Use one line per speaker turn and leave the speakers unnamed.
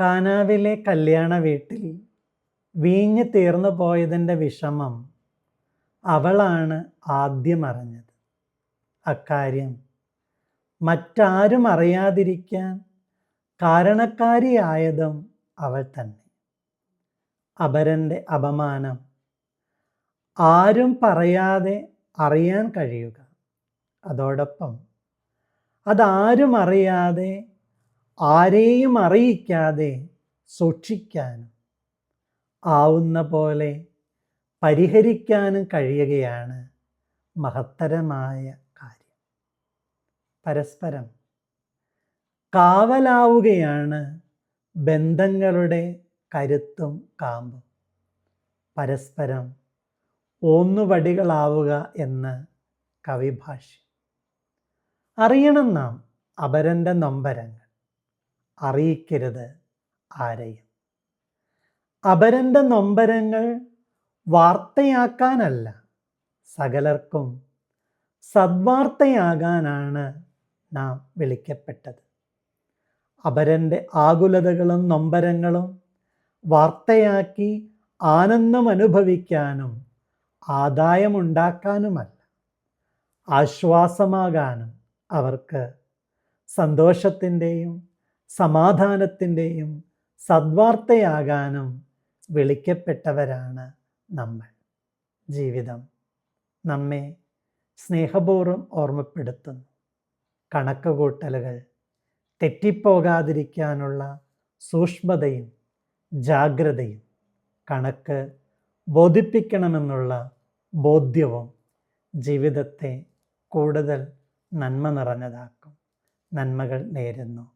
കാനാവിലെ കല്യാണ വീട്ടിൽ വീഞ്ഞ് തീർന്നു പോയതിന്റെ വിഷമം അവളാണ് ആദ്യം അറിഞ്ഞത്. അക്കാര്യം മറ്റാരും അറിയാതിരിക്കാൻ കാരണക്കാരിയായതും അവൾ തന്നെ. അപരന്റെ അപമാനം ആരും പറയാതെ അറിയാൻ കഴിയുക. അതോടൊപ്പം അതാരും അറിയാതെ ആരെയും അറിയിക്കാതെ സൂക്ഷിക്കാനും ആവുന്ന പോലെ പരിഹരിക്കാനും കഴിയുകയാണ് മഹത്തരമായ കാര്യം. പരസ്പരം കാവലാവുകയാണ് ബന്ധങ്ങളുടെ കരുത്തും കാമ്പും. പരസ്പരം ഓന്നുവടികളാവുക എന്ന് കവിഭാഷ്യം. അറിയണം നാം അപരന്റെ നൊമ്പരങ്ങൾ. അറിയിക്കരുത് ആരെയും. അപരന്റെ നൊമ്പരങ്ങൾ വാർത്തയാക്കാനല്ല സകലർക്കും സദ്വാർത്തയാകാനാണ് നാം വിളിക്കപ്പെട്ടത്. അപരന്റെ ആകുലതകളും നൊമ്പരങ്ങളും വാർത്തയാക്കി ആനന്ദം അനുഭവിക്കാനും ആദായമുണ്ടാക്കാനുമല്ല ആശ്വാസമാകാനും അവർക്ക് സന്തോഷത്തിന്റെയും സമാധാനത്തിന്റെയും സദ്വാർത്തയാകാനും വിളിക്കപ്പെട്ടവരാണ് നമ്മൾ. ജീവിതം നമ്മെ സ്നേഹപൂർവം ഓർമ്മപ്പെടുത്തുന്നു. കണക്കുകൂട്ടലുകൾ തെറ്റിപ്പോകാതിരിക്കാനുള്ള സൂക്ഷ്മതയും ജാഗ്രതയും കണക്ക് ബോധിപ്പിക്കണമെന്നുള്ള ബോധ്യവും ജീവിതത്തെ കൂടുതൽ നന്മ നിറഞ്ഞതാക്കും. നന്മകൾ നേരുന്നു.